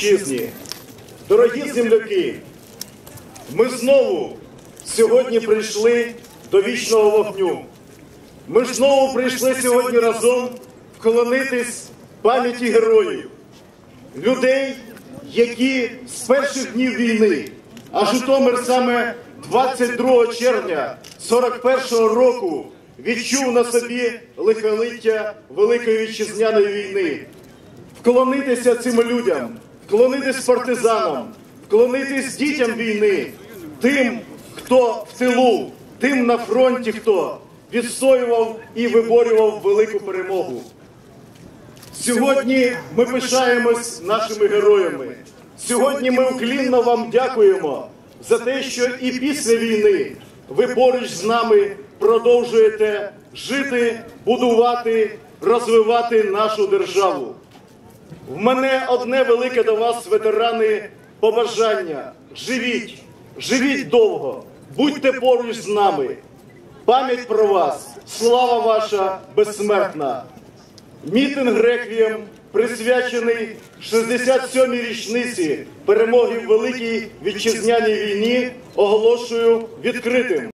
вітчизні. Дорогі земляки, ми знову сьогодні прийшли до вічного вогню. Ми знову прийшли сьогодні разом вклонитись пам'яті героїв, людей, які з перших днів війни, а Житомир саме 22 червня 41-го року відчув на собі лихолиття Великої вітчизняної війни. Вклонитися цим людям, вклонитись партизанам, вклонитись дітям війни, тим, хто в тилу, тим на фронті, хто відстоював і виборював велику перемогу. Сьогодні ми пишаємось нашими героями. Сьогодні ми уклінно вам дякуємо за те, що і після війни ви поруч з нами продовжуєте жити, будувати, розвивати нашу державу. В мене одне велике до вас, ветерани, побажання. Живіть, живіть довго, будьте поруч з нами. Пам'ять про вас, слава ваша безсмертна. Мітинг реквієм присвячений 67-й річниці перемоги в Великій Вітчизняній війні, оголошую відкритим.